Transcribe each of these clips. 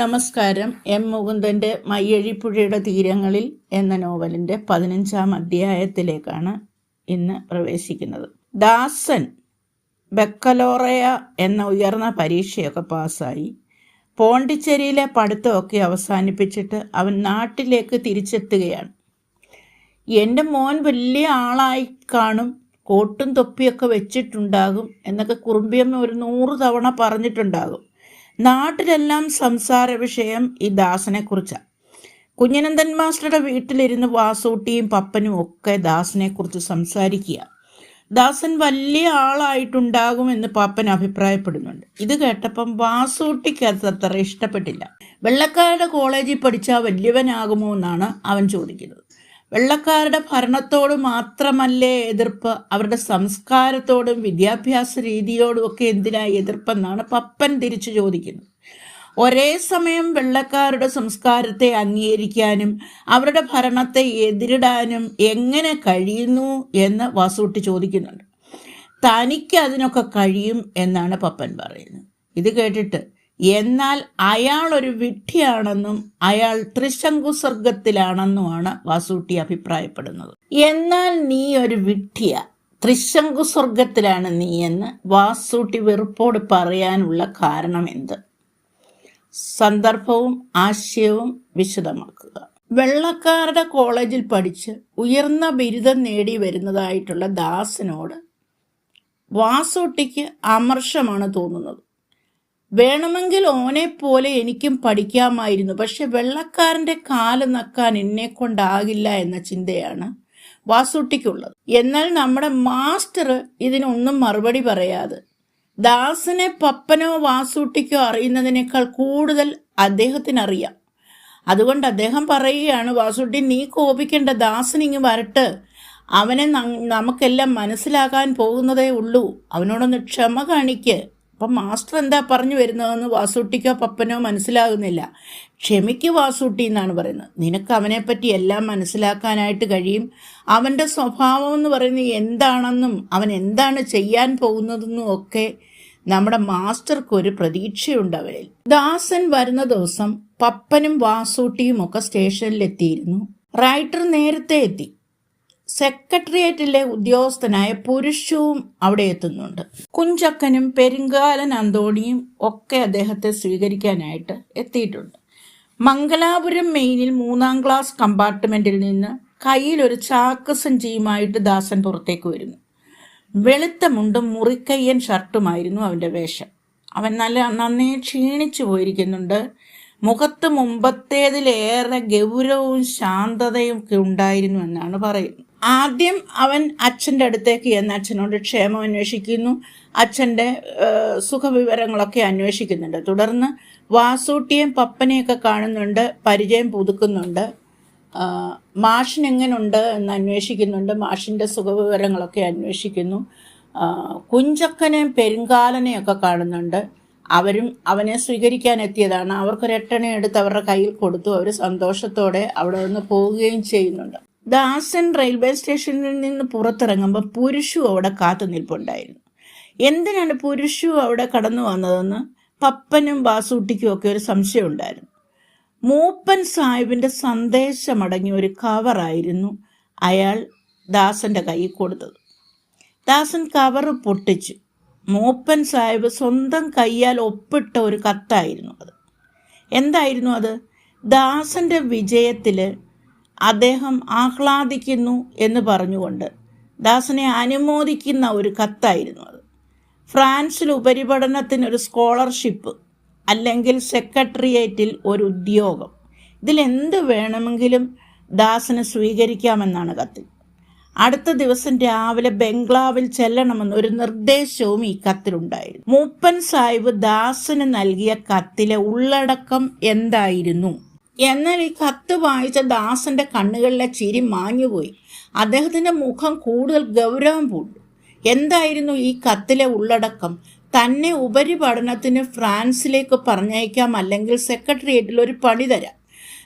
നമസ്കാരം. എം മുകുന്ദന്റെ മയ്യഴിപ്പുഴയുടെ തീരങ്ങളിൽ എന്ന നോവലിന്റെ പതിനഞ്ചാം അധ്യായത്തിലേക്കാണ് ഇന്ന് പ്രവേശിക്കുന്നത്. ദാസൻ ബെക്കലോറയ എന്ന ഉയർന്ന പരീക്ഷയൊക്കെ പാസ്സായി. പോണ്ടിച്ചേരിയിലെ പഠിത്തമൊക്കെ അവസാനിപ്പിച്ചിട്ട് അവൻ നാട്ടിലേക്ക് തിരിച്ചെത്തുകയാണ്. എന്റെ മോൻ വലിയ ആളായി കാണും കോട്ടും തൊപ്പിയൊക്കെ വെച്ചിട്ടുണ്ടാകും എന്നൊക്കെ കുറുമ്പിയമ്മ ഒരു നൂറ് തവണ പറഞ്ഞിട്ടുണ്ടാകും. നാട്ടിലെല്ലാം സംസാര വിഷയം ഈ ദാസനെക്കുറിച്ചാണ് കുഞ്ഞനന്ദൻ മാസ്റ്ററുടെ വീട്ടിലിരുന്ന് വാസൂട്ടിയും പപ്പനും ഒക്കെ ദാസനെക്കുറിച്ച് സംസാരിക്കുക. ദാസൻ വലിയ ആളായിട്ടുണ്ടാകുമെന്ന് പാപ്പൻ അഭിപ്രായപ്പെടുന്നുണ്ട്. ഇത് കേട്ടപ്പം വാസൂട്ടിക്ക് അത് അത്ര ഇഷ്ടപ്പെട്ടില്ല. വെള്ളക്കാരുടെ കോളേജിൽ പഠിച്ചാൽ വലിയവനാകുമോ എന്നാണ് അവൻ ചോദിക്കുന്നത്. വെള്ളക്കാരുടെ ഭരണത്തോട് മാത്രമല്ലേ എതിർപ്പ് അവരുടെ സംസ്കാരത്തോടും വിദ്യാഭ്യാസ രീതിയോടും ഒക്കെ എന്തിനായി എതിർപ്പെന്നാണ് പപ്പൻ തിരിച്ചു ചോദിക്കുന്നത്. ഒരേ സമയം വെള്ളക്കാരുടെ സംസ്കാരത്തെ അംഗീകരിക്കാനും അവരുടെ ഭരണത്തെ എതിരിടാനും എങ്ങനെ കഴിയുന്നു എന്ന് വാസൂട്ടി ചോദിക്കുന്നുണ്ട്. തനിക്ക് അതിനൊക്കെ കഴിയും എന്നാണ് പപ്പൻ പറയുന്നത്. ഇത് കേട്ടിട്ട് എന്നാൽ അയാൾ ഒരു വിഡ്ഢിയാണെന്നും അയാൾ ത്രിശങ്കു സ്വർഗത്തിലാണെന്നുമാണ് വാസൂട്ടി അഭിപ്രായപ്പെടുന്നത്. എന്നാൽ നീ ഒരു വിഡ്ഢിയ. ത്രിശങ്കു സ്വർഗത്തിലാണ് നീ എന്ന് വാസൂട്ടി വെറുപ്പോട് പറയാനുള്ള കാരണം എന്ത്? സന്ദർഭവും ആശയവും വിശദമാക്കുക. വെള്ളക്കാരുടെ കോളേജിൽ പഠിച്ച് ഉയർന്ന ബിരുദം നേടി വരുന്നതായിട്ടുള്ള ദാസനോട് വാസൂട്ടിക്ക് അമർഷമാണ് തോന്നുന്നത്. വേണമെങ്കിൽ ഓനെ പോലെ എനിക്കും പഠിക്കാമായിരുന്നു. പക്ഷെ വെള്ളക്കാരന്റെ കാൽ നക്കാൻ എന്നെ കൊണ്ടാകില്ല എന്ന ചിന്തയാണ് വാസുട്ടിക്കുള്ളത്. എന്നാൽ നമ്മുടെ മാസ്റ്റർ ഇതിനൊന്നും മറുപടി പറയാതെ ദാസനെ പപ്പനോ വാസൂട്ടിക്കോ അറിയുന്നതിനേക്കാൾ കൂടുതൽ അദ്ദേഹത്തിനറിയാം. അതുകൊണ്ട് അദ്ദേഹം പറയുകയാണ് വാസുട്ടി നീ കോപിക്കേണ്ട ദാസൻ ഇങ്ങ് വരട്ട്. അവനെ നമുക്കെല്ലാം മനസ്സിലാക്കാൻ പോകുന്നതേ ഉള്ളൂ. അവനോടൊന്ന് ക്ഷമ കാണിക്ക്. അപ്പം മാസ്റ്റർ എന്താ പറഞ്ഞു വരുന്നതെന്ന് വാസൂട്ടിക്കോ പപ്പനോ മനസ്സിലാകുന്നില്ല. ക്ഷമിക്ക് വാസൂട്ടി എന്നാണ് പറയുന്നത്. നിനക്ക് അവനെപ്പറ്റി എല്ലാം മനസ്സിലാക്കാനായിട്ട് കഴിയും. അവന്റെ സ്വഭാവം എന്ന് പറയുന്നത് എന്താണെന്നും അവൻ എന്താണ് ചെയ്യാൻ പോകുന്നതെന്നും ഒക്കെ നമ്മുടെ മാസ്റ്റർക്ക് ഒരു പ്രതീക്ഷയുണ്ട് അവരിൽ. ദാസൻ വരുന്ന ദിവസം പപ്പനും വാസൂട്ടിയും ഒക്കെ സ്റ്റേഷനിലെത്തിയിരുന്നു. റൈറ്റർ നേരത്തെ എത്തി. സെക്രട്ടേറിയറ്റിലെ ഉദ്യോഗസ്ഥനായ പുരുഷവും അവിടെ എത്തുന്നുണ്ട്. കുഞ്ചക്കനും പെരുങ്കാലൻ അന്തോണിയും ഒക്കെ അദ്ദേഹത്തെ സ്വീകരിക്കാനായിട്ട് എത്തിയിട്ടുണ്ട്. മംഗലാപുരം മെയിനിൽ മൂന്നാം ക്ലാസ് കമ്പാർട്ട്മെന്റിൽ നിന്ന് കയ്യിൽ ഒരു ചാക്ക് സഞ്ചിയുമായിട്ട് ദാസൻ പുറത്തേക്ക് വരുന്നു. വെളുത്ത മുണ്ടും മുറിക്കയ്യൻ ഷർട്ടുമായിരുന്നു അവന്റെ വേഷം. അവൻ നല്ല നന്നേ ക്ഷീണിച്ചു പോയിരിക്കുന്നുണ്ട്. മുഖത്ത് മുമ്പത്തേതിലേറെ ഗൗരവവും ശാന്തതയും ഒക്കെ ഉണ്ടായിരുന്നു എന്നാണ് പറയുന്നത്. ആദ്യം അവൻ അച്ഛന്റെ അടുത്തേക്ക് ചെന്ന് അച്ഛനോട് ക്ഷേമം അന്വേഷിക്കുന്നു. അച്ഛന്റെ സുഖവിവരങ്ങളൊക്കെ അന്വേഷിക്കുന്നുണ്ട്. തുടർന്ന് വാസൂട്ടിയും പപ്പനെയൊക്കെ കാണുന്നുണ്ട് പരിചയം പുതുക്കുന്നുണ്ട്. മാഷൻ എങ്ങനുണ്ട് എന്ന് അന്വേഷിക്കുന്നുണ്ട്. മാഷിന്റെ സുഖവിവരങ്ങളൊക്കെ അന്വേഷിക്കുന്നു. കുഞ്ചക്കനെയും പെരുങ്കാലനെയൊക്കെ കാണുന്നുണ്ട്. അവരും അവനെ സ്വീകരിക്കാൻ എത്തിയതാണ് അവർക്കൊരു എട്ടണ എടുത്ത് അവരുടെ കയ്യിൽ കൊടുത്തു. അവർ സന്തോഷത്തോടെ അവിടെ നിന്ന് പോവുകയും ചെയ്യുന്നുണ്ട്. ദാസൻ റെയിൽവേ സ്റ്റേഷനിൽ നിന്ന് പുറത്തിറങ്ങുമ്പോൾ പുരുഷു അവിടെ കാത്തു നിൽപ്പുണ്ടായിരുന്നു. എന്തിനാണ് പുരുഷു അവിടെ കടന്നു വന്നതെന്ന് പപ്പനും ബാസൂട്ടിക്കും ഒക്കെ ഒരു സംശയം ഉണ്ടായിരുന്നു. മൂപ്പൻ സാഹിബിന്റെ സന്ദേശമടങ്ങിയ ഒരു കവറായിരുന്നു അയാൾ ദാസന്റെ കയ്യിൽ കൊടുത്തത്. ദാസൻ കവർ പൊട്ടിച്ചു. മൂപ്പൻ സാഹിബ് സ്വന്തം കയ്യാൽ ഒപ്പിട്ട ഒരു കത്തായിരുന്നു അത്. എന്തായിരുന്നു അത്? ദാസന്റെ വിജയത്തിൽ അദ്ദേഹം ആഹ്ലാദിക്കുന്നു എന്ന് പറഞ്ഞുകൊണ്ട് ദാസനെ അനുമോദിക്കുന്ന ഒരു കത്തായിരുന്നു അത്. ഫ്രാൻസിൽ ഉപരിപഠനത്തിന് ഒരു സ്കോളർഷിപ്പ് അല്ലെങ്കിൽ സെക്രട്ടേറിയറ്റിൽ ഒരു ഉദ്യോഗം. ഇതിലെന്ത് വേണമെങ്കിലും ദാസന് സ്വീകരിക്കാമെന്നാണ് കത്തിൽ അടുത്ത ദിവസം രാവിലെ ബംഗ്ലാവിൽ ചെല്ലണമെന്ന് ഒരു നിർദ്ദേശവും ഈ കത്തിലുണ്ടായിരുന്നു. മൂപ്പൻ സാഹിബ് ദാസന് നൽകിയ കത്തിലെ ഉള്ളടക്കം എന്തായിരുന്നു? എന്നാൽ ഈ കത്ത് വായിച്ച ദാസന്റെ കണ്ണുകളിലെ ചിരി മാഞ്ഞുപോയി. അദ്ദേഹത്തിന്റെ മുഖം കൂടുതൽ ഗൗരവം പൂണ്ടു. എന്തായിരുന്നു ഈ കത്തിലെ ഉള്ളടക്കം? തന്നെ ഉപരിപഠനത്തിന് ഫ്രാൻസിലേക്ക് പറഞ്ഞയക്കാം അല്ലെങ്കിൽ സെക്രട്ടേറിയറ്റിൽ ഒരു പണി തരാം.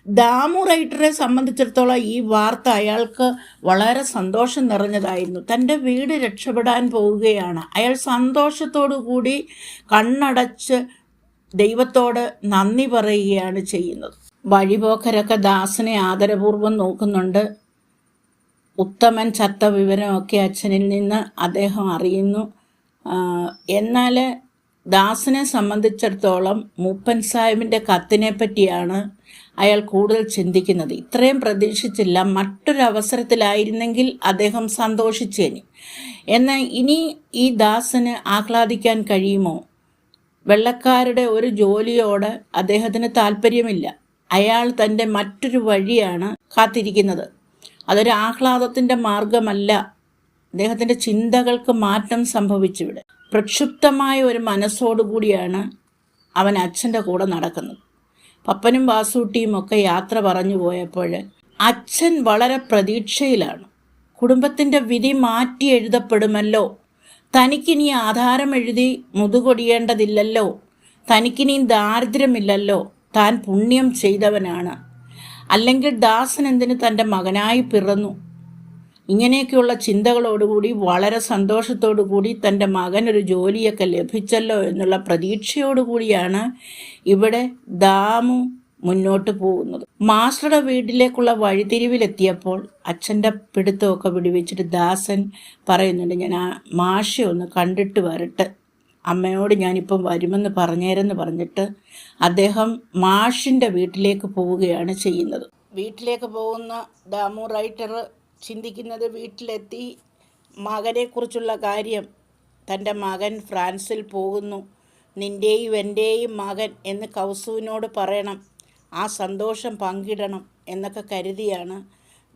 ദാമു റൈറ്ററെ സംബന്ധിച്ചിടത്തോളം ഈ വാർത്ത അയാൾക്ക് വളരെ സന്തോഷം നിറഞ്ഞതായിരുന്നു. തന്റെ വീട് രക്ഷപ്പെടാൻ പോവുകയാണ്. അയാൾ സന്തോഷത്തോടു കൂടി കണ്ണടച്ച് ദൈവത്തോട് നന്ദി പറയുകയാണ് ചെയ്യുന്നത്. വഴിപോക്കരൊക്കെ ദാസനെ ആദരപൂർവം നോക്കുന്നുണ്ട്. ഉത്തമൻ ചത്ത വിവരമൊക്കെ അച്ഛനിൽ നിന്ന് അദ്ദേഹം അറിയുന്നു. എന്നാൽ ദാസനെ സംബന്ധിച്ചിടത്തോളം മൂപ്പൻ സാഹിബിന്റെ കത്തിനെ പറ്റിയാണ് അയാൾ കൂടുതൽ ചിന്തിക്കുന്നത്. ഇത്രയും പ്രതീക്ഷിച്ചില്ല. മറ്റൊരവസരത്തിലായിരുന്നെങ്കിൽ അദ്ദേഹം സന്തോഷിച്ചേനെ. എന്നാൽ ഇനി ഈ ദാസിന് ആഹ്ലാദിക്കാൻ കഴിയുമോ? വെള്ളക്കാരുടെ ഒരു ജോലിയോട് അദ്ദേഹത്തിന് താല്പര്യമില്ല. അയാൾ തന്റെ മറ്റൊരു വഴിയാണ് കാത്തിരിക്കുന്നത്. അതൊരു ആഹ്ലാദത്തിന്റെ മാർഗമല്ല അദ്ദേഹത്തിന്റെ ചിന്തകൾക്ക് മാറ്റം സംഭവിച്ചിവിടെ. പ്രക്ഷുബ്ധമായ ഒരു മനസ്സോടുകൂടിയാണ് അവൻ അച്ഛന്റെ കൂടെ നടക്കുന്നത്. പപ്പനും വാസൂട്ടിയും ഒക്കെ യാത്ര പറഞ്ഞു പോയപ്പോൾ അച്ഛൻ വളരെ പ്രതീക്ഷയിലാണ്. കുടുംബത്തിന്റെ വിധി മാറ്റി എഴുതപ്പെടുമല്ലോ. തനിക്കിനി ആധാരം എഴുതി മുതുകൊടിയേണ്ടതില്ലല്ലോ. തനിക്കിനി ദാരിദ്ര്യമില്ലല്ലോ. താൻ പുണ്യം ചെയ്തവനാണ്. അല്ലെങ്കിൽ ദാസൻ എന്തിന് തന്റെ മകനായി പിറന്നു? ഇങ്ങനെയൊക്കെയുള്ള ചിന്തകളോടുകൂടി വളരെ കൂടി തന്റെ മകനൊരു ജോലിയൊക്കെ ലഭിച്ചല്ലോ എന്നുള്ള പ്രതീക്ഷയോടുകൂടിയാണ് ഇവിടെ ദാമു മുന്നോട്ട് പോകുന്നത്. മാസ്റ്ററുടെ വീട്ടിലേക്കുള്ള വഴിത്തിരിവിലെത്തിയപ്പോൾ അച്ഛന്റെ പിടുത്തമൊക്കെ വിടുവിച്ചിട്ട് ദാസൻ പറയുന്നുണ്ട് ഞാൻ ആ മാഷെ ഒന്ന് കണ്ടിട്ട് വരട്ടെ. അമ്മയോട് ഞാനിപ്പം വരുമെന്ന് പറഞ്ഞേരെന്ന് പറഞ്ഞിട്ട് അദ്ദേഹം മാഷിന്റെ വീട്ടിലേക്ക് പോവുകയാണ് ചെയ്യുന്നത്. വീട്ടിലേക്ക് പോകുന്ന ദാമു റൈറ്റർ ചിന്തിക്കുന്നത് വീട്ടിലെത്തി മകനെക്കുറിച്ചുള്ള കാര്യം. തന്റെ മകൻ ഫ്രാൻസിൽ പോകുന്നു. നിന്റെയും എന്റെയും മകൻ എന്ന് കൗസുവിനോട് പറയണം. ആ സന്തോഷം പങ്കിടണം എന്നൊക്കെ കരുതിയാണ്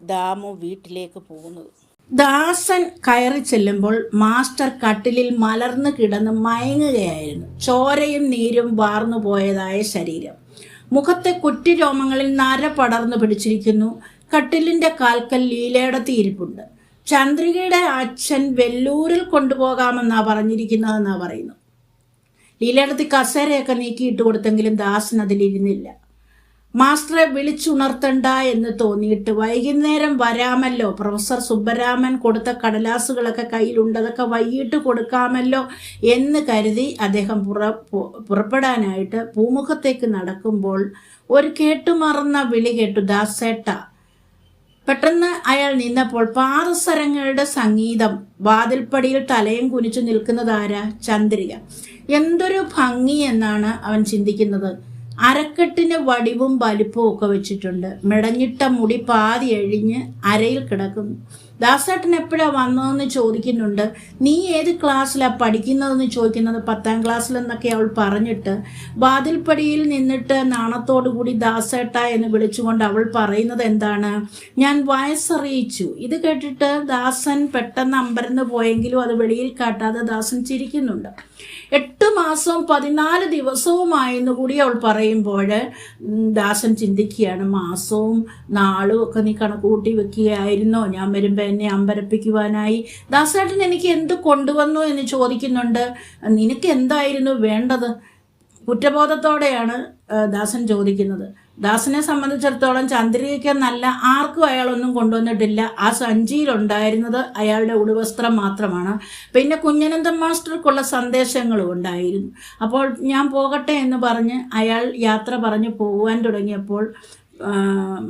ദാമു വീട്ടിലേക്ക് പോകുന്നത്. ദാസൻ കയറി ചെല്ലുമ്പോൾ മാസ്റ്റർ കട്ടിലിൽ മലർന്നു കിടന്ന് മയങ്ങുകയായിരുന്നു. ചോരയും നീരും വാർന്നു പോയതായ ശരീരം. മുഖത്തെ കുറ്റിരോമങ്ങളിൽ നര പടർന്നു പിടിച്ചിരിക്കുന്നു. കട്ടിലിന്റെ കാൽക്കൽ ലീലയുടെ തീരിപ്പുണ്ട്. ചന്ദ്രികയുടെ അച്ഛൻ വെല്ലൂരിൽ കൊണ്ടുപോകാമെന്നാ പറഞ്ഞിരിക്കുന്നതെന്നാണ് പറയുന്നു. ലീലയുടെ കസേരയൊക്കെ നീക്കിയിട്ട് കൊടുത്തെങ്കിലും ദാസൻ അതിലിരുന്നില്ല. മാസ്റ്ററെ വിളിച്ചുണർത്തണ്ട എന്ന് തോന്നിയിട്ട് വൈകുന്നേരം വരാമല്ലോ. പ്രൊഫസർ സുബ്ബരാമൻ കൊടുത്ത കടലാസുകളൊക്കെ കയ്യിലുണ്ടതൊക്കെ വൈകിട്ട് കൊടുക്കാമല്ലോ എന്ന് കരുതി അദ്ദേഹം പുറ പുറപ്പെടാനായിട്ട് പൂമുഖത്തേക്ക് നടക്കുമ്പോൾ ഒരു കേട്ടുമറന്ന വിളി കേട്ടു ദാസേട്ട. പെട്ടെന്ന് അയാൾ നിന്നപ്പോൾ പാദസരങ്ങളുടെ സംഗീതം വാതിൽപ്പടിയിൽ തലയും കുനിച്ചു നിൽക്കുന്നതാരാ ചന്ദ്രിക? എന്തൊരു ഭംഗി എന്നാണ് അവൻ ചിന്തിക്കുന്നത്. അരക്കെട്ടിന് വടിവും വലിപ്പവും ഒക്കെ വെച്ചിട്ടുണ്ട്. മെടഞ്ഞിട്ട മുടി പാതി എഴിഞ്ഞ് അരയിൽ കിടക്കുന്നു. ദാസേട്ടൻ എപ്പോഴാ വന്നതെന്ന് ചോദിക്കുന്നുണ്ട്. നീ ഏത് ക്ലാസ്സിലാ പഠിക്കുന്നതെന്ന് ചോദിക്കുന്നത്? പത്താം ക്ലാസ്സിലെന്നൊക്കെ അവൾ പറഞ്ഞിട്ട് വാതിൽപ്പടിയിൽ നിന്നിട്ട് നാണത്തോടു കൂടി ദാസേട്ട എന്ന് വിളിച്ചുകൊണ്ട് അവൾ പറയുന്നത് എന്താണ്? ഞാൻ വയസ്സറിയിച്ചു. ഇത് കേട്ടിട്ട് ദാസൻ പെട്ടെന്ന് അമ്പരന്ന് പോയെങ്കിലും അത് വെളിയിൽ കാട്ടാതെ ദാസൻ ചിരിക്കുന്നുണ്ട്. എട്ട് മാസവും പതിനാല് ദിവസവുമായെന്ന് കൂടി അവൾ പറയുമ്പോൾ ദാസൻ ചിന്തിക്കുകയാണ് മാസവും നാളും ഒക്കെ നീ കണക്കുകൂട്ടി വെക്കുകയായിരുന്നോ? ഞാൻ വരുമ്പോൾ എന്നെ അമ്പരപ്പിക്കുവാനായി. ദാസേട്ടൻ എനിക്ക് എന്ത് കൊണ്ടുവന്നു എന്ന് ചോദിക്കുന്നുണ്ട്. നിനക്ക് എന്തായിരുന്നു വേണ്ടത്? കുറ്റബോധത്തോടെയാണ് ദാസൻ ചോദിക്കുന്നത്. ദാസനെ സംബന്ധിച്ചിടത്തോളം ചന്ദ്രികയ്ക്ക് നല്ല ആർക്കും അയാളൊന്നും കൊണ്ടുവന്നിട്ടില്ല. ആ സഞ്ചിയിലുണ്ടായിരുന്നത് അയാളുടെ ഉടുവസ്ത്രം മാത്രമാണ്. പിന്നെ കുഞ്ഞനന്ദൻ മാസ്റ്റർക്കുള്ള സന്ദേശങ്ങളും ഉണ്ടായിരുന്നു. അപ്പോൾ ഞാൻ പോകട്ടെ എന്ന് പറഞ്ഞ് അയാൾ യാത്ര പറഞ്ഞ് പോകുവാൻ തുടങ്ങിയപ്പോൾ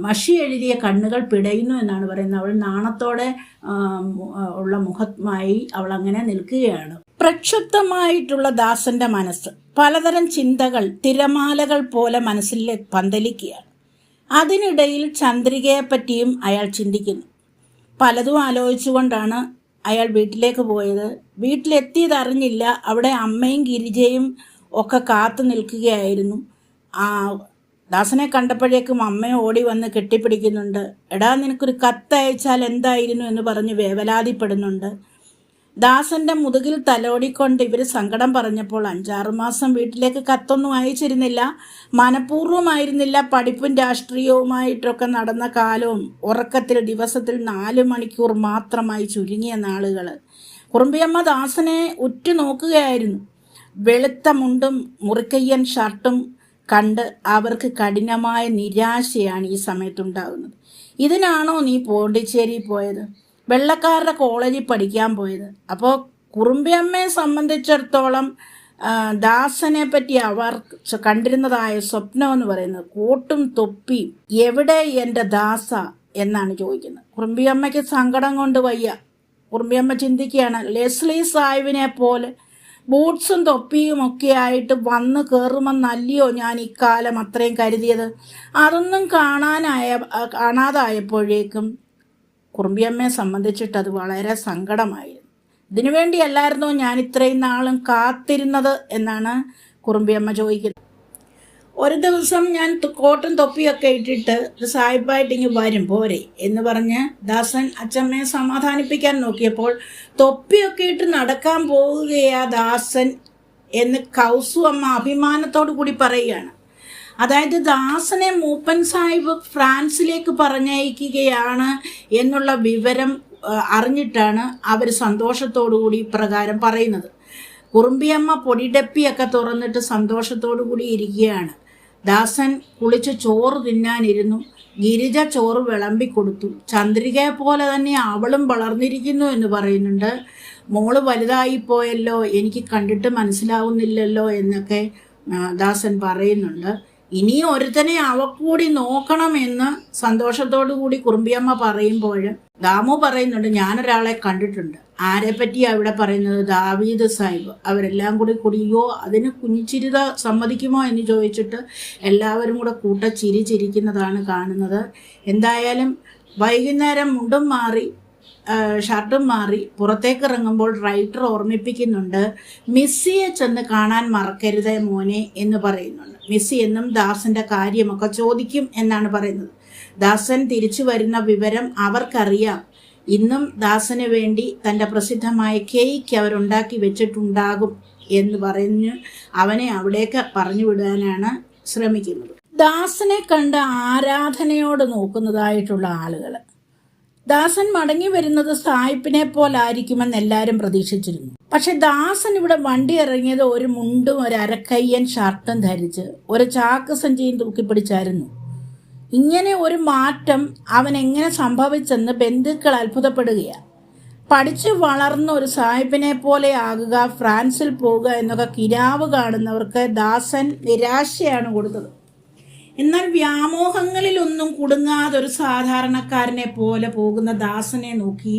മഷി എഴുതിയ കണ്ണുകൾ പിടയുന്നു എന്നാണ് പറയുന്നത്. അവൾ നാണത്തോടെ ഉള്ള മുഖമായി അവൾ അങ്ങനെ നിൽക്കുകയാണ്. പ്രക്ഷുബ്ധമായിട്ടുള്ള ദാസന്റെ മനസ്സ്. പലതരം ചിന്തകൾ തിരമാലകൾ പോലെ മനസ്സിൽ പന്തലിക്കുകയാണ്. അതിനിടയിൽ ചന്ദ്രികയെ പറ്റിയും അയാൾ ചിന്തിക്കുന്നു. പലതും ആലോചിച്ചുകൊണ്ടാണ് അയാൾ വീട്ടിലേക്ക് പോയത്. വീട്ടിലെത്തിയതറിഞ്ഞില്ല അവിടെ അമ്മയും ഗിരിജയും ഒക്കെ കാത്തു നിൽക്കുകയായിരുന്നു. ആ ദാസനെ കണ്ടപ്പോഴേക്കും അമ്മയെ ഓടി വന്ന് കെട്ടിപ്പിടിക്കുന്നുണ്ട്. എടാ നിനക്കൊരു കത്തയച്ചാൽ എന്തായിരുന്നു എന്ന് പറഞ്ഞ് വേവലാതിപ്പെടുന്നുണ്ട്. ദാസന്റെ മുതുകിൽ തലോടിക്കൊണ്ട് ഇവർ സങ്കടം പറഞ്ഞപ്പോൾ അഞ്ചാറു മാസം വീട്ടിലേക്ക് കത്തൊന്നും അയച്ചിരുന്നില്ല. മനഃപൂർവമായിരുന്നില്ല പഠിപ്പും രാഷ്ട്രീയവുമായിട്ടൊക്കെ നടന്ന കാലവും. ഉറക്കത്തിൽ ദിവസത്തിൽ നാല് മണിക്കൂർ മാത്രമായി ചുരുങ്ങിയ നാളുകൾ കുറുമ്പിയമ്മ ദാസനെ ഉറ്റുനോക്കുകയായിരുന്നു വെളുത്ത മുണ്ടും മുറിക്കയ്യൻ ഷർട്ടും കണ്ട് അവർക്ക് കഠിനമായ നിരാശയാണ് ഈ സമയത്തുണ്ടാകുന്നത് ഇതിനാണോ നീ പോണ്ടിച്ചേരി പോയത്? വെള്ളക്കാരുടെ കോളേജിൽ പഠിക്കാൻ പോയത്. അപ്പോൾ കുറുമ്പിയമ്മയെ സംബന്ധിച്ചിടത്തോളം ദാസനെ പറ്റി അവർ കണ്ടിരുന്നതായ സ്വപ്നം എന്ന് പറയുന്നത് കോട്ടും തൊപ്പി എവിടെ എന്റെ ദാസ എന്നാണ് ചോദിക്കുന്നത്. കുറുമ്പിയമ്മയ്ക്ക് സങ്കടം കൊണ്ട് വയ്യ. കുറുമ്പിയമ്മ ചിന്തിക്കുകയാണ് ലെസ്ലി സാഹിബിനെ പോലെ ബൂട്ട്സും തൊപ്പിയും ഒക്കെ ആയിട്ട് വന്ന് കയറുമെന്നല്ലയോ ഞാൻ ഇക്കാലം അത്രയും കരുതിയത്. അതൊന്നും കാണാനായ കാണാതായപ്പോഴേക്കും കുറുമ്പിയമ്മയെ സംബന്ധിച്ചിട്ട് അത് വളരെ സങ്കടമായിരുന്നു. ഇതിനു വേണ്ടിയല്ലായിരുന്നോ ഞാൻ ഇത്രയും നാളും കാത്തിരുന്നത് എന്നാണ് കുറുമ്പിയമ്മ ചോദിക്കുന്നത്. ഒരു ദിവസം ഞാൻ കോട്ടും തൊപ്പിയൊക്കെ ഇട്ടിട്ട് ഒരു സാഹിബായിട്ട് ഇങ്ങ് വരും പോരെ എന്ന് പറഞ്ഞ് ദാസൻ അച്ചമ്മയെ സമാധാനിപ്പിക്കാൻ നോക്കിയപ്പോൾ തൊപ്പിയൊക്കെ ഇട്ട് നടക്കാൻ പോവുകയാ ദാസൻ എന്ന് കൗസു അമ്മ അഭിമാനത്തോടു കൂടി പറയുകയാണ്. അതായത് ദാസനെ മൂപ്പൻ സാഹിബ് ഫ്രാൻസിലേക്ക് പറഞ്ഞയക്കുകയാണ് എന്നുള്ള വിവരം അറിഞ്ഞിട്ടാണ് അവർ സന്തോഷത്തോടുകൂടി ഇപ്രകാരം പറയുന്നത്. കുറുമ്പിയമ്മ പൊടിഡപ്പിയൊക്കെ തുറന്നിട്ട് സന്തോഷത്തോടു കൂടി ഇരിക്കുകയാണ്. ദാസൻ കുളിച്ച് ചോറ് തിന്നാനിരുന്നു. ഗിരിജ ചോറ് വിളമ്പി കൊടുത്തു. ചന്ദ്രികയെ പോലെ തന്നെ അവളും വളർന്നിരിക്കുന്നു എന്ന് പറയുന്നുണ്ട്. മോൾ വലുതായിപ്പോയല്ലോ എനിക്ക് കണ്ടിട്ട് മനസ്സിലാവുന്നില്ലല്ലോ എന്നൊക്കെ ദാസൻ പറയുന്നുണ്ട്. ഇനി ഒരുത്തനെ അവക്കൂടി നോക്കണമെന്ന് സന്തോഷത്തോടു കൂടി കുറുമ്പിയമ്മ പറയുമ്പോൾ ദാമു പറയുന്നുണ്ട് ഞാനൊരാളെ കണ്ടിട്ടുണ്ട്. ആരെ പറ്റി ഇവിടെ പറയുന്നത്? ദാവീദ് സാഹിബ്. അവരെല്ലാം കൂടി കുടിയോ അതിന് കുഞ്ഞിച്ചിരിത സമ്മതിക്കുമോ? എന്ന് ചോദിച്ചിട്ട് എല്ലാവരും കൂടെ കൂട്ട ചിരി ചിരിക്കുന്നതാണ് കാണുന്നത്. എന്തായാലും വൈകുന്നേരം മുണ്ടും മാറി ഷർട്ടും മാറി പുറത്തേക്ക് ഇറങ്ങുമ്പോൾ റൈറ്റർ ഓർമ്മിപ്പിക്കുന്നുണ്ട് മിസ്സിയെ ചെന്ന് കാണാൻ മറക്കരുത് മോനെ എന്ന് പറയുന്നുണ്ട്. മിസ്സി എന്നും ദാസന്റെ കാര്യമൊക്കെ ചോദിക്കും എന്നാണ് പറയുന്നത്. ദാസൻ തിരിച്ചു വരുന്ന വിവരം അവർക്കറിയാം. ഇന്നും ദാസന് വേണ്ടി തന്റെ പ്രസിദ്ധമായ കേക്ക് അവരുണ്ടാക്കി വെച്ചിട്ടുണ്ടാകും എന്ന് പറഞ്ഞ് അവനെ അവിടേക്ക് പറഞ്ഞു വിടാനാണ് ശ്രമിക്കുന്നത്. ദാസനെ കണ്ട് ആരാധനയോട് നോക്കുന്നതായിട്ടുള്ള ആളുകൾ ദാസൻ മടങ്ങി വരുന്നത് സായിപ്പിനെ പോലായിരിക്കുമെന്ന് എല്ലാവരും പ്രതീക്ഷിച്ചിരുന്നു. പക്ഷെ ദാസൻ ഇവിടെ വണ്ടി ഇറങ്ങിയത് ഒരു മുണ്ടും ഒരു അരക്കയ്യൻ ഷർട്ടും ധരിച്ച് ഒരു ചാക്ക് സഞ്ചിയും തൂക്കിപ്പിടിച്ചായിരുന്നു. ഇങ്ങനെ ഒരു മാറ്റം അവൻ എങ്ങനെ സംഭവിച്ചെന്ന് ബന്ധുക്കൾ അത്ഭുതപ്പെടുകയാണ്. പഠിച്ചു വളർന്ന ഒരു സാഹിബിനെ പോലെ ആകുക ഫ്രാൻസിൽ പോവുക എന്നൊക്കെ കിരാവ് കാണുന്നവർക്ക് ദാസൻ നിരാശയാണ് കൊടുത്തത്. എന്നാൽ വ്യാമോഹങ്ങളിലൊന്നും കുടുങ്ങാതെ ഒരു സാധാരണക്കാരനെ പോലെ പോകുന്ന ദാസനെ നോക്കി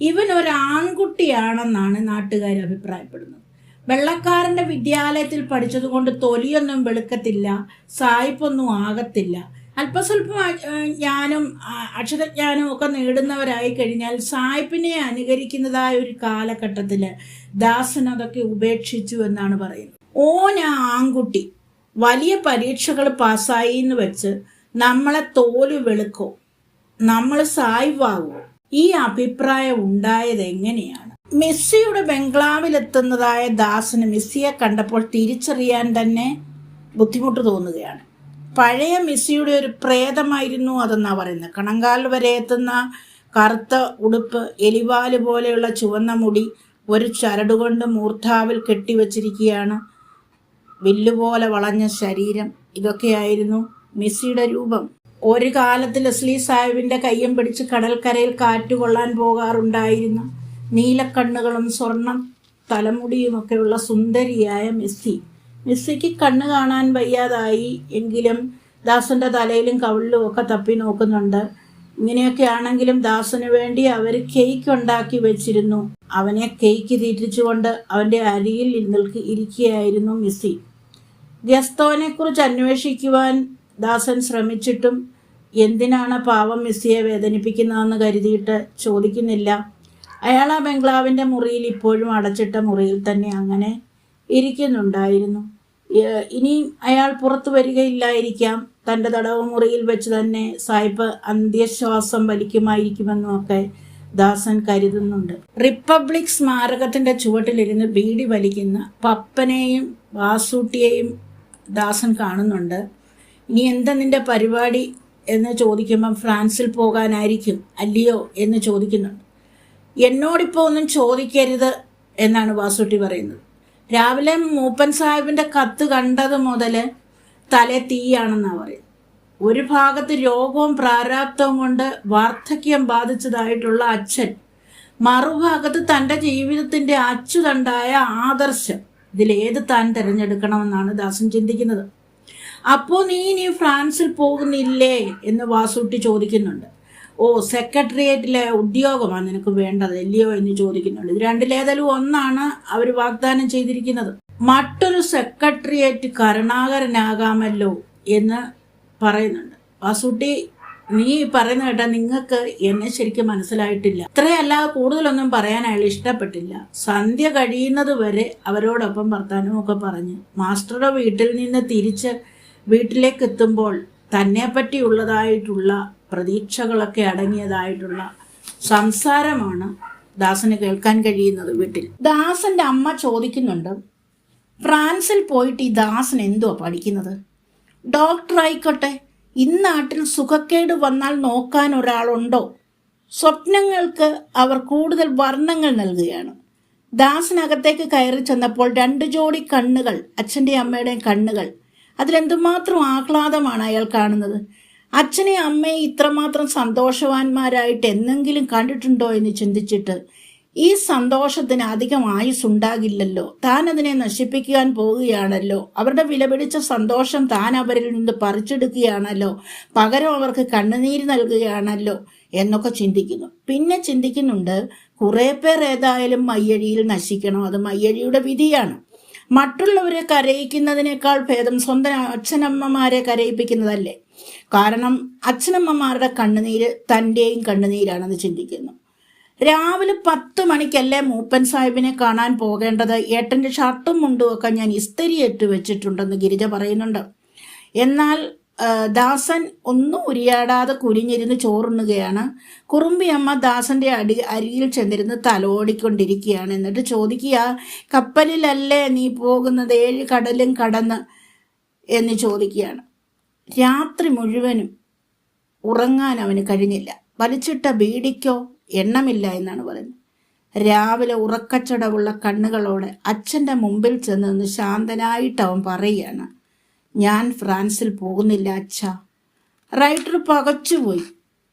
ഇവൻ ഒരു ആൺകുട്ടിയാണെന്നാണ് നാട്ടുകാർ അഭിപ്രായപ്പെടുന്നത്. വെള്ളക്കാരന്റെ വിദ്യാലയത്തിൽ പഠിച്ചതുകൊണ്ട് തൊലിയൊന്നും വെളുക്കത്തില്ല സായിപ്പൊന്നും ആകത്തില്ല. അല്പസ്വല്പം ജ്ഞാനം അക്ഷരജ്ഞാനം ഒക്കെ നേടുന്നവരായി കഴിഞ്ഞാൽ സായിപ്പിനെ അനുകരിക്കുന്നതായ ഒരു കാലഘട്ടത്തിൽ ദാസൻ അതൊക്കെ ഉപേക്ഷിച്ചു എന്നാണ് പറയുന്നത്. ഓന ആൺകുട്ടി വലിയ പരീക്ഷകൾ പാസ്സായി എന്ന് വെച്ച് നമ്മളെ തോൽ വെളുക്കോ. നമ്മൾ സായിവാകുമോ ഈ അഭിപ്രായം ഉണ്ടായത് എങ്ങനെയാണ്? മെസ്സിയുടെ ബംഗ്ലാവിലെത്തുന്നതായ ദാസന് മെസ്സിയെ കണ്ടപ്പോൾ തിരിച്ചറിയാൻ തന്നെ ബുദ്ധിമുട്ട് തോന്നുകയാണ്. പഴയ മെസ്സിയുടെ ഒരു പ്രേതമായിരുന്നു അതെന്നാ പറയുന്നത്? കണങ്കാൽ വരെ എത്തുന്ന കറുത്ത ഉടുപ്പ് എലിവാൽ പോലെയുള്ള ചുവന്ന മുടി ഒരു ചരടുകൊണ്ട് മൂർധാവിൽ കെട്ടിവച്ചിരിക്കുകയാണ് വില്ലുപോലെ വളഞ്ഞ ശരീരം. ഇതൊക്കെയായിരുന്നു മിസ്സിയുടെ രൂപം. ഒരു കാലത്ത് ലസ്ലി സാഹിബിന്റെ കയ്യം പിടിച്ച് കടൽക്കരയിൽ കാറ്റുകൊള്ളാൻ പോകാറുണ്ടായിരുന്നു നീലക്കണ്ണുകളും സ്വർണം തലമുടിയുമൊക്കെയുള്ള സുന്ദരിയായ മിസ്സി. മിസ്സിക്ക് കണ്ണ് കാണാൻ വയ്യാതായി എങ്കിലും ദാസന്റെ തലയിലും കവിളിലും ഒക്കെ തപ്പി നോക്കുന്നുണ്ട്. ഇങ്ങനെയൊക്കെ ആണെങ്കിലും ദാസന് വേണ്ടി അവർ കേക്ക് ഉണ്ടാക്കി വെച്ചിരുന്നു. അവനെ കേക്ക് തീറ്റിച്ചുകൊണ്ട് അവന്റെ അരിയിൽ നിൽക്കി ഇരിക്കുകയായിരുന്നു മിസ്സി. ഗസ്തോനെ കുറിച്ച് അന്വേഷിക്കുവാൻ ദാസൻ ശ്രമിച്ചിട്ടും എന്തിനാണ് പാവം മിസ്സിയെ വേദനിപ്പിക്കുന്നതെന്ന് കരുതിയിട്ട് ചോദിക്കുന്നില്ല. അയാൾ ആ ബംഗ്ലാവിന്റെ മുറിയിൽ ഇപ്പോഴും അടച്ചിട്ട മുറിയിൽ തന്നെ അങ്ങനെ ഇരിക്കുന്നുണ്ടായിരുന്നു. ഇനി അയാൾ പുറത്തു വരികയില്ലായിരിക്കാം. തന്റെ തടവ് മുറിയിൽ വെച്ച് തന്നെ സായിപ്പ് അന്ത്യശ്വാസം വലിക്കുമായിരിക്കുമെന്നും ഒക്കെ ദാസൻ കരുതുന്നുണ്ട്. റിപ്പബ്ലിക് സ്മാരകത്തിന്റെ ചുവട്ടിലിരുന്ന് ബീഡി വലിക്കുന്ന പപ്പനെയും വാസൂട്ടിയെയും ദാസൻ കാണുന്നുണ്ട്. ഇനി എന്താ നിന്റെ പരിപാടി എന്ന് ചോദിക്കുമ്പം ഫ്രാൻസിൽ പോകാനായിരിക്കും അല്ലയോ എന്ന് ചോദിക്കുന്നുണ്ട്. എന്നോടിപ്പോൾ ഒന്നും ചോദിക്കരുത് എന്നാണ് വാസുട്ടി പറയുന്നത്. രാവിലെ മൂപ്പൻ സാഹിബിന്റെ കത്ത് കണ്ടത് മുതൽ തലേ തീയാണെന്നാണ് പറയുന്നത്. ഒരു ഭാഗത്ത് രോഗവും പ്രാരാബ്ദവും കൊണ്ട് വാർദ്ധക്യം ബാധിച്ചതായിട്ടുള്ള അച്ഛൻ മറുഭാഗത്ത് തന്റെ ജീവിതത്തിന്റെ അച്ചുതണ്ടായ ആദർശം ഇതിലേത് താൻ തിരഞ്ഞെടുക്കണമെന്നാണ് ദാസൻ ചിന്തിക്കുന്നത്. അപ്പോൾ നീ ഇനി ഫ്രാൻസിൽ പോകുന്നില്ലേ എന്ന് വാസൂട്ടി ചോദിക്കുന്നുണ്ട്. ഓ സെക്രട്ടേറിയറ്റിലെ ഉദ്യോഗമാണ് നിനക്ക് വേണ്ടത് ഇല്ലയോ എന്ന് ചോദിക്കുന്നുണ്ട്. ഇത് രണ്ടിലേതെങ്കിലും ഒന്നാണ് അവർ വാഗ്ദാനം ചെയ്തിരിക്കുന്നത്. മറ്റൊരു സെക്രട്ടേറിയറ്റ് കരുണാകരനാകാമല്ലോ എന്ന് പറയുന്നുണ്ട്. വാസൂട്ടി നീ പറയുന്ന കേട്ടാ നിങ്ങൾക്ക് എന്നെ ശരിക്കും മനസ്സിലായിട്ടില്ല. ഇത്രയല്ല കൂടുതലൊന്നും പറയാൻ അയാൾ ഇഷ്ടപ്പെട്ടില്ല. സന്ധ്യ കഴിയുന്നത് വരെ അവരോടൊപ്പം ഭർത്താനും ഒക്കെ പറഞ്ഞ് മാസ്റ്ററുടെ വീട്ടിൽ നിന്ന് തിരിച്ച് വീട്ടിലേക്ക് എത്തുമ്പോൾ തന്നെ പറ്റിയുള്ളതായിട്ടുള്ള പ്രതീക്ഷകളൊക്കെ അടങ്ങിയതായിട്ടുള്ള സംസാരമാണ് ദാസന് കേൾക്കാൻ കഴിയുന്നത് വീട്ടിൽ. ദാസന്റെ അമ്മ ചോദിക്കുന്നുണ്ട് ഫ്രാൻസിൽ പോയിട്ട് ഈ ദാസൻ എന്തുവാ പഠിക്കുന്നത്? ഡോക്ടർ ആയിക്കോട്ടെ ഇന്നാട്ടിൽ സുഖക്കേട് വന്നാൽ നോക്കാൻ ഒരാളുണ്ടോ? സ്വപ്നങ്ങൾക്ക് അവർ കൂടുതൽ വർണങ്ങൾ നൽകുകയാണ്. ദാസനകത്തേക്ക് കയറി ചെന്നപ്പോൾ രണ്ട് ജോഡി കണ്ണുകൾ അച്ഛന്റെയും അമ്മയുടെയും കണ്ണുകൾ. അതിലെന്തുമാത്രം ആഹ്ലാദമാണ് അയാൾ കാണുന്നത്? അച്ഛനെയും അമ്മയെ ഇത്രമാത്രം സന്തോഷവാന്മാരായിട്ട് എന്നെങ്കിലും കണ്ടിട്ടുണ്ടോ എന്ന് ചിന്തിച്ചിട്ട് ഈ സന്തോഷത്തിന് അധികം ആയുസ് ഉണ്ടാകില്ലല്ലോ. താൻ അതിനെ നശിപ്പിക്കാൻ പോവുകയാണല്ലോ. അവരുടെ വിലപിടിച്ച സന്തോഷം താൻ അവരിൽ നിന്ന് പറിച്ചെടുക്കുകയാണല്ലോ. പകരം അവർക്ക് കണ്ണുനീര് നൽകുകയാണല്ലോ എന്നൊക്കെ ചിന്തിക്കുന്നു. പിന്നെ ചിന്തിക്കുന്നുണ്ട് കുറെ പേർ ഏതായാലും മയ്യഴിയിൽ നശിക്കണം. അത് മയ്യഴിയുടെ വിധിയാണ്. മറ്റുള്ളവരെ കരയിക്കുന്നതിനേക്കാൾ ഭേദം സ്വന്തം അച്ഛനമ്മമാരെ കരയിപ്പിക്കുന്നതല്ലേ. കാരണം അച്ഛനമ്മമാരുടെ കണ്ണുനീര് തന്റെയും കണ്ണുനീരാണെന്ന് ചിന്തിക്കുന്നു. രാവിലെ പത്ത് മണിക്കല്ലേ മൂപ്പൻ സാഹിബിനെ കാണാൻ പോകേണ്ടത്? ഏട്ടന്റെ ഷർട്ടും മുണ്ടും ഒക്കെ ഞാൻ ഇസ്തരിയേറ്റ് വെച്ചിട്ടുണ്ടെന്ന് ഗിരിജ പറയുന്നുണ്ട്. എന്നാൽ ദാസൻ ഒന്നും ഉരിയാടാതെ കുനിഞ്ഞിരുന്ന് ചോറുണ്ണുകയാണ്. കുറുമ്പിയമ്മ ദാസന്റെ അടി അരിയിൽ ചെന്നിരുന്ന് തലോടിക്കൊണ്ടിരിക്കുകയാണ്. എന്നിട്ട് ചോദിക്കുക കപ്പലിലല്ലേ നീ പോകുന്നത്? ഏഴ് കടലും കടന്ന്? എന്ന് ചോദിക്കുകയാണ്. രാത്രി മുഴുവനും ഉറങ്ങാൻ അവന് കഴിഞ്ഞില്ല. വലിച്ചിട്ട ബീഡിക്കോ എണ്ണമില്ല എന്നാണ് പറയുന്നത്. രാവിലെ ഉറക്കച്ചടവുള്ള കണ്ണുകളോടെ അച്ഛന്റെ മുമ്പിൽ ചെന്ന് നിന്ന് ശാന്തനായിട്ട് അവൻ പറയുകയാണ് ഞാൻ ഫ്രാൻസിൽ പോകുന്നില്ല അച്ഛ. റൈറ്റർ പകച്ചുപോയി.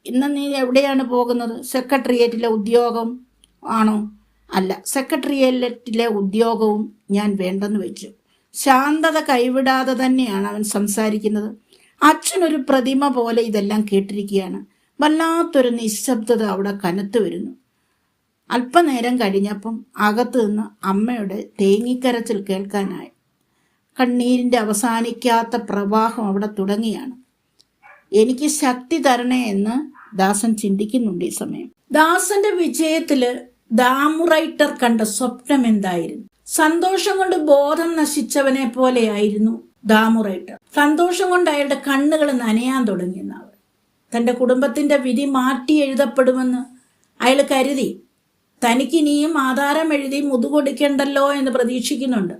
ഇന്ന് നീ എവിടെയാണ് പോകുന്നത്? സെക്രട്ടേറിയറ്റിലെ ഉദ്യോഗം ആണോ? അല്ല സെക്രട്ടേറിയറ്റിലെ ഉദ്യോഗവും ഞാൻ വേണ്ടെന്ന് വെച്ചു. ശാന്തത കൈവിടാതെ തന്നെയാണ് അവൻ സംസാരിക്കുന്നത്. അച്ഛനൊരു പ്രതിമ പോലെ ഇതെല്ലാം കേട്ടിരിക്കുകയാണ്. വല്ലാത്തൊരു നിശബ്ദത അവിടെ കനത്തു വരുന്നു. അല്പനേരം കഴിഞ്ഞപ്പം അകത്തു നിന്ന് അമ്മയുടെ തേങ്ങിക്കരച്ചിൽ കേൾക്കാനായി. കണ്ണീരിന്റെ അവസാനിക്കാത്ത പ്രവാഹം അവിടെ തുടങ്ങിയാണ്. എനിക്ക് ശക്തി തരണേ എന്ന് ദാസൻ ചിന്തിക്കുന്നുണ്ട് ഈ സമയം. ദാസന്റെ വിജയത്തിൽ ദാമുറൈറ്റർ കണ്ട സ്വപ്നം എന്തായിരുന്നു? സന്തോഷം കൊണ്ട് ബോധം നശിച്ചവനെ പോലെയായിരുന്നു ദാമുറൈറ്റർ. സന്തോഷം കൊണ്ട് അയാളുടെ കണ്ണുകൾ നനയാൻ തുടങ്ങിയെന്നാവ് തന്റെ കുടുംബത്തിന്റെ വിധി മാറ്റി എഴുതപ്പെടുമെന്ന് അയാൾ കരുതി. തനിക്കിനിയും ആധാരം എഴുതി മുതുകൊടുക്കേണ്ടല്ലോ എന്ന് പ്രതീക്ഷിക്കുന്നുണ്ട്.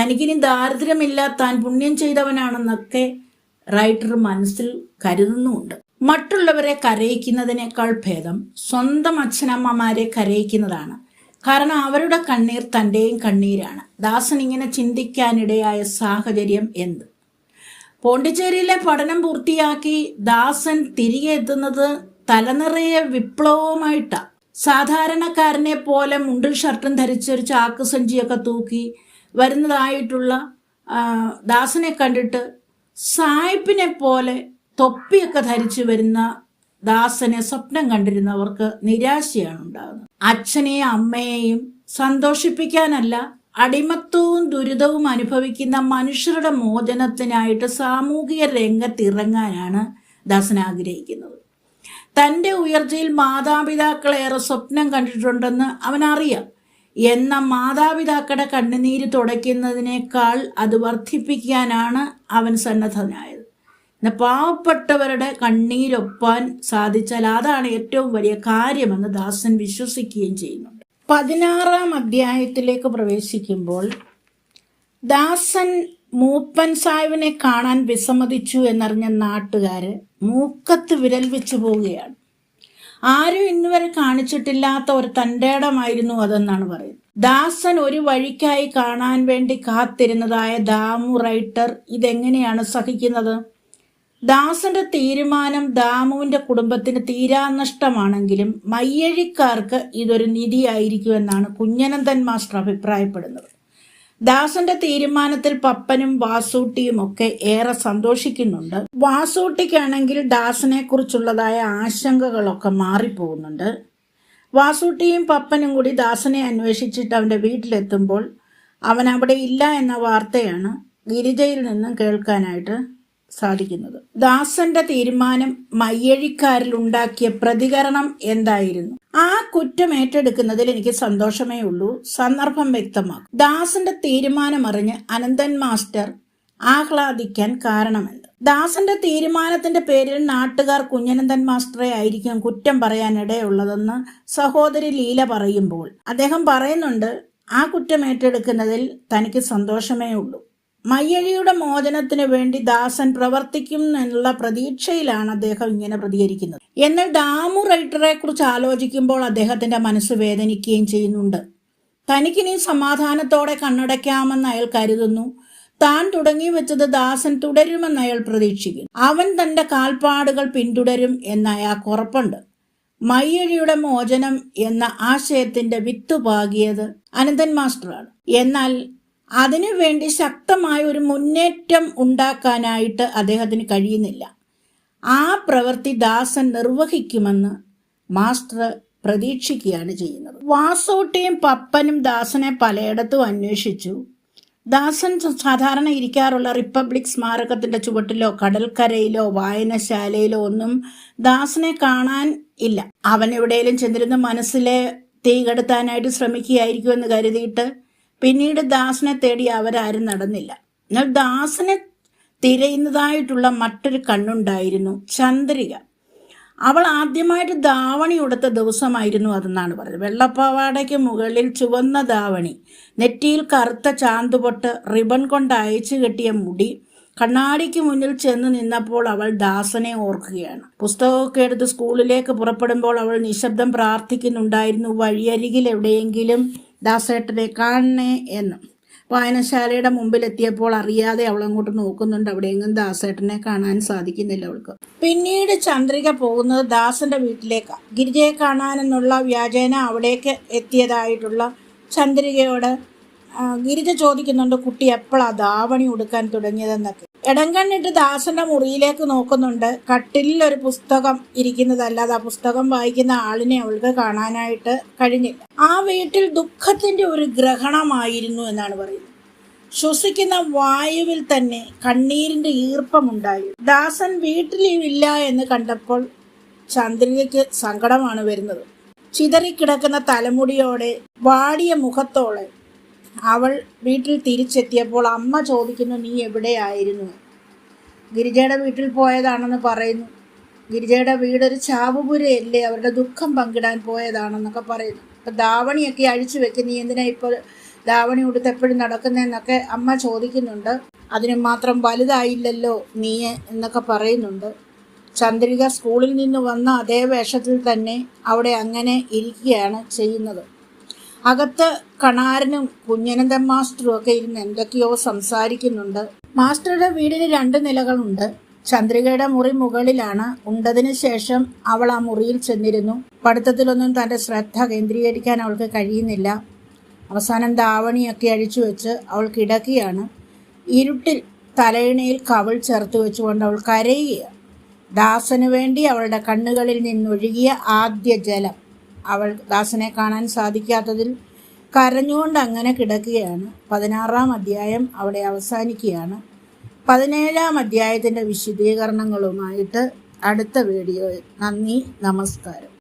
തനിക്കിനി ദാരിദ്ര്യമില്ല താൻ പുണ്യം ചെയ്തവനാണെന്നൊക്കെ റൈറ്റർ മനസ്സിൽ കരുതുന്നുമുണ്ട്. മറ്റുള്ളവരെ കരയിക്കുന്നതിനേക്കാൾ ഭേദം സ്വന്തം അച്ഛനമ്മമാരെ കരയിക്കുന്നതാണ്. കാരണം അവരുടെ കണ്ണീർ തന്റെയും കണ്ണീരാണ്. ദാസൻ ഇങ്ങനെ ചിന്തിക്കാനിടയായ സാഹചര്യം എന്ത്? പോണ്ടിച്ചേരിയിലെ പഠനം പൂർത്തിയാക്കി ദാസൻ തിരികെ എത്തുന്നത് തലനിറയെ വിപ്ലവമായിട്ടാണ് സാധാരണക്കാരനെ പോലെ മുണ്ടിൽ ഷർട്ടും ധരിച്ചൊരു ചാക്ക് സഞ്ചിയൊക്കെ തൂക്കി വരുന്നതായിട്ടുള്ള ദാസനെ കണ്ടിട്ട് സായിപ്പിനെ പോലെ തൊപ്പിയൊക്കെ ധരിച്ചു വരുന്ന ദാസനെ സ്വപ്നം കണ്ടിരുന്നവർക്ക് നിരാശയാണ് ഉണ്ടാകുന്നത്. അച്ഛനെയും അമ്മയെയും സന്തോഷിപ്പിക്കാനല്ല അടിമത്വവും ദുരിതവും അനുഭവിക്കുന്ന മനുഷ്യരുടെ മോചനത്തിനായിട്ട് സാമൂഹിക രംഗത്തിറങ്ങാനാണ് ദാസൻ ആഗ്രഹിക്കുന്നത്. തന്റെ ഉയർച്ചയിൽ മാതാപിതാക്കളേറെ സ്വപ്നം കണ്ടിട്ടുണ്ടെന്ന് അവനറിയാം. എന്ന മാതാപിതാക്കളുടെ കണ്ണുനീര് തുടയ്ക്കുന്നതിനേക്കാൾ അത് വർദ്ധിപ്പിക്കാനാണ് അവൻ സന്നദ്ധനായത്. എന്നാൽ പാവപ്പെട്ടവരുടെ കണ്ണീരൊപ്പാൻ സാധിച്ചാൽ അതാണ് ഏറ്റവും വലിയ കാര്യമെന്ന് ദാസൻ വിശ്വസിക്കുകയും ചെയ്യുന്നുണ്ട് പതിനാറാം അധ്യായത്തിലേക്ക് പ്രവേശിക്കുമ്പോൾ ദാസൻ മൂപ്പൻ സാഹിബിനെ കാണാൻ വിസമ്മതിച്ചു എന്നറിഞ്ഞ നാട്ടുകാര് മൂക്കത്ത് വിരൽ വെച്ചു പോവുകയാണ്. ആരും ഇന്നുവരെ കാണിച്ചിട്ടില്ലാത്ത ഒരു തന്റെടമായിരുന്നു അതെന്നാണ് പറയുന്നത്. ദാസൻ ഒരു വഴിക്കായി കാണാൻ വേണ്ടി കാത്തിരുന്നതായ ദാമു റൈറ്റർ ഇതെങ്ങനെയാണ് സഹിക്കുന്നത്? ദാസന്റെ തീരുമാനം ദാമുവിന്റെ കുടുംബത്തിന് തീരാനഷ്ടമാണെങ്കിലും മയ്യഴിക്കാർക്ക് ഇതൊരു നിധിയായിരിക്കുമെന്നാണ് കുഞ്ഞനന്ദൻ മാസ്റ്റർ അഭിപ്രായപ്പെടുന്നത്. ദാസന്റെ തീരുമാനത്തിൽ പപ്പനും വാസൂട്ടിയും ഒക്കെ ഏറെ സന്തോഷിക്കുന്നുണ്ട്. വാസൂട്ടിക്കാണെങ്കിൽ ദാസനെ കുറിച്ചുള്ളതായ ആശങ്കകളൊക്കെ മാറിപ്പോകുന്നുണ്ട്. വാസൂട്ടിയും പപ്പനും കൂടി ദാസനെ അന്വേഷിച്ചിട്ട് അവന്റെ വീട്ടിലെത്തുമ്പോൾ അവൻ അവിടെ ഇല്ല എന്ന വാർത്തയാണ് ഗിരിജയിൽ നിന്നും കേൾക്കാനായിട്ട് സാധിക്കുന്നത്. ദാസന്റെ തീരുമാനം മയ്യഴിക്കാരിൽ ഉണ്ടാക്കിയ പ്രതികരണം എന്തായിരുന്നു? ആ കുറ്റം ഏറ്റെടുക്കുന്നതിൽ എനിക്ക് സന്തോഷമേ ഉള്ളൂ. സന്ദർഭം വ്യക്തമാക്കും. ദാസന്റെ തീരുമാനം അറിഞ്ഞ് അനന്തൻ മാസ്റ്റർ ആഹ്ലാദിക്കാൻ കാരണമെന്ത്? ദാസന്റെ തീരുമാനത്തിന്റെ പേരിൽ നാട്ടുകാർ കുഞ്ഞനന്ദൻ മാസ്റ്ററെ ആയിരിക്കും കുറ്റം പറയാനിടയുള്ളതെന്ന് സഹോദരി ലീല പറയുമ്പോൾ അദ്ദേഹം പറയുന്നുണ്ട് ആ കുറ്റം ഏറ്റെടുക്കുന്നതിൽ തനിക്ക് സന്തോഷമേ ഉള്ളൂ. മയ്യഴിയുടെ മോചനത്തിന് വേണ്ടി ദാസൻ പ്രവർത്തിക്കും എന്നുള്ള പ്രതീക്ഷയിലാണ് അദ്ദേഹം ഇങ്ങനെ പ്രതികരിക്കുന്നത്. എന്നാൽ ഡാമു റൈറ്ററെ കുറിച്ച് ആലോചിക്കുമ്പോൾ അദ്ദേഹത്തിന്റെ മനസ്സ് വേദനിക്കുകയും ചെയ്യുന്നുണ്ട്. തനിക്കിനി സമാധാനത്തോടെ കണ്ണടയ്ക്കാമെന്ന് അയാൾ കരുതുന്നു. താൻ തുടങ്ങി വെച്ചത് ദാസൻ തുടരുമെന്ന് അയാൾ പ്രതീക്ഷിക്കുന്നു. അവൻ തന്റെ കാൽപ്പാടുകൾ പിന്തുടരും എന്ന് അയാൾക്ക് ഉറപ്പുണ്ട്. മയ്യഴിയുടെ മോചനം എന്ന ആശയത്തിന്റെ വിത്ത് പാകിയത് അനന്തൻ മാസ്റ്ററാണ്. എന്നാൽ അതിനുവേണ്ടി ശക്തമായ ഒരു മുന്നേറ്റം ഉണ്ടാക്കാനായിട്ട് അദ്ദേഹത്തിന് കഴിയുന്നില്ല. ആ പ്രവൃത്തി ദാസൻ നിർവഹിക്കുമെന്ന് മാസ്റ്റർ പ്രതീക്ഷിക്കുകയാണ് ചെയ്യുന്നത്. വാസോട്ടിയും പപ്പനും ദാസനെ പലയിടത്തും അന്വേഷിച്ചു. ദാസൻ സാധാരണ ഇരിക്കാറുള്ള റിപ്പബ്ലിക് സ്മാരകത്തിന്റെ ചുവട്ടിലോ കടൽക്കരയിലോ വായനശാലയിലോ ഒന്നും ദാസനെ കാണാൻ ഇല്ല. അവൻ എവിടെയെങ്കിലും ചെന്നിരുന്ന് മനസ്സിലെ തീ കെടുത്താനായിട്ട് ശ്രമിക്കുകയായിരിക്കുമെന്ന് കരുതിയിട്ട് പിന്നീട് ദാസനെ തേടി അവരാരും നടന്നില്ല. എന്നാൽ ദാസനെ തിരയുന്നതായിട്ടുള്ള മറ്റൊരു കണ്ണുണ്ടായിരുന്നു ചന്ദ്രിക. അവൾ ആദ്യമായിട്ട് ദാവണി ഉടുത്ത ദിവസമായിരുന്നു അതെന്നാണ് പറയുന്നത്. വെള്ളപ്പാവാടയ്ക്ക് മുകളിൽ ചുവന്ന ദാവണി നെറ്റിയിൽ കറുത്ത ചാന്തുപൊട്ട് റിബൺ കൊണ്ട് അയച്ചു കെട്ടിയ മുടി കണ്ണാടിക്ക് മുന്നിൽ ചെന്ന് നിന്നപ്പോൾ അവൾ ദാസനെ ഓർക്കുകയാണ്. പുസ്തകമൊക്കെ എടുത്ത് സ്കൂളിലേക്ക് പുറപ്പെടുമ്പോൾ അവൾ നിശബ്ദം പ്രാർത്ഥിക്കുന്നുണ്ടായിരുന്നു. വഴിയരികിൽ എവിടെയെങ്കിലും ദാസേട്ടനെ കാണണേ എന്ന്. വായനശാലയുടെ മുമ്പിലെത്തിയപ്പോൾ അറിയാതെ അവൾ അങ്ങോട്ട് നോക്കുന്നുണ്ട്. അവിടെയെങ്കിലും ദാസേട്ടനെ കാണാൻ സാധിക്കുന്നില്ല അവൾക്ക്. പിന്നീട് ചന്ദ്രിക പോകുന്നത് ദാസന്റെ വീട്ടിലേക്കാണ് ഗിരിജയെ കാണാനെന്നുള്ള വ്യാജേന അവിടേക്ക് എത്തിയതായിട്ടുള്ള ചന്ദ്രികയോട് ഗിരിജ ചോദിക്കുന്നുണ്ട് കുട്ടി എപ്പോഴാണ് ധാവണി ഉടുക്കാൻ തുടങ്ങിയതെന്നൊക്കെ. ഇടം കണ്ണിട്ട് ദാസന്റെ മുറിയിലേക്ക് നോക്കുന്നുണ്ട്. കട്ടിലിൽ ഒരു പുസ്തകം ഇരിക്കുന്നതല്ലാതെ ആ പുസ്തകം വായിക്കുന്ന ആളിനെ അവൾക്ക് കാണാനായിട്ട് കഴിഞ്ഞില്ല. ആ വീട്ടിൽ ദുഃഖത്തിന്റെ ഒരു ഗ്രഹണമായിരുന്നു എന്നാണ് പറയുന്നത്. ശ്വസിക്കുന്ന വായുവിൽ തന്നെ കണ്ണീരിന്റെ ഈർപ്പമുണ്ടായി. ദാസൻ വീട്ടിലില്ല എന്ന് കണ്ടപ്പോൾ ചന്ദ്രികയ്ക്ക് സങ്കടമാണ് വരുന്നത്. ചിതറിക്കിടക്കുന്ന തലമുടിയോടെ വാടിയ മുഖത്തോടെ അവൾ വീട്ടിൽ തിരിച്ചെത്തിയപ്പോൾ അമ്മ ചോദിക്കുന്നു നീ എവിടെയായിരുന്നു? ഗിരിജയുടെ വീട്ടിൽ പോയതാണെന്ന് പറയുന്നു. ഗിരിജയുടെ വീടൊരു ചാവുപുരയല്ലേ അവരുടെ ദുഃഖം പങ്കിടാൻ പോയതാണെന്നൊക്കെ പറയുന്നു. അപ്പം ധാവണിയൊക്കെ അഴിച്ചു വെക്കും നീ എന്തിനാ ഇപ്പോൾ ദാവണി ഉടുത്ത് എപ്പോഴും നടക്കുന്നതെന്നൊക്കെ അമ്മ ചോദിക്കുന്നുണ്ട്. അതിന് മാത്രം വലുതായില്ലല്ലോ നീ എന്നൊക്കെ പറയുന്നുണ്ട്. ചന്ദ്രിക സ്കൂളിൽ നിന്ന് വന്ന അതേ വേഷത്തിൽ തന്നെ അവിടെ അങ്ങനെ ഇരിക്കുകയാണ് ചെയ്യുന്നത്. അകത്ത് കണാരനും കുഞ്ഞനന്ദൻ മാസ്റ്ററും ഒക്കെ ഇരുന്ന് എന്തൊക്കെയോ സംസാരിക്കുന്നുണ്ട്. മാസ്റ്ററുടെ വീടിന് രണ്ട് നിലകളുണ്ട്. ചന്ദ്രികയുടെ മുറി മുകളിലാണ്. ഉണ്ടതിന് ശേഷം അവൾ ആ മുറിയിൽ ചെന്നിരുന്നു. പഠിത്തത്തിലൊന്നും തന്റെ ശ്രദ്ധ കേന്ദ്രീകരിക്കാൻ അവൾക്ക് കഴിയുന്നില്ല. അവസാനം ദാവണിയൊക്കെ അഴിച്ചു വെച്ച് അവൾ കിടക്കുകയാണ്. ഇരുട്ടിൽ തലയിണയിൽ കവൾ ചേർത്ത് വെച്ചുകൊണ്ട് അവൾ കരയുക ദാസന് വേണ്ടി അവളുടെ കണ്ണുകളിൽ നിന്നൊഴുകിയ ആദ്യ ജലം. അവൾ ദാസനെ കാണാൻ സാധിക്കാത്തതിൽ കരഞ്ഞുകൊണ്ട് അങ്ങനെ കിടക്കുകയാണ്. പതിനാറാം അധ്യായം അവിടെ അവസാനിക്കുകയാണ്. പതിനേഴാം അധ്യായത്തിന്റെ വിശദീകരണങ്ങളുമായിട്ട് അടുത്ത വീഡിയോയിൽ നന്ദി നമസ്കാരം.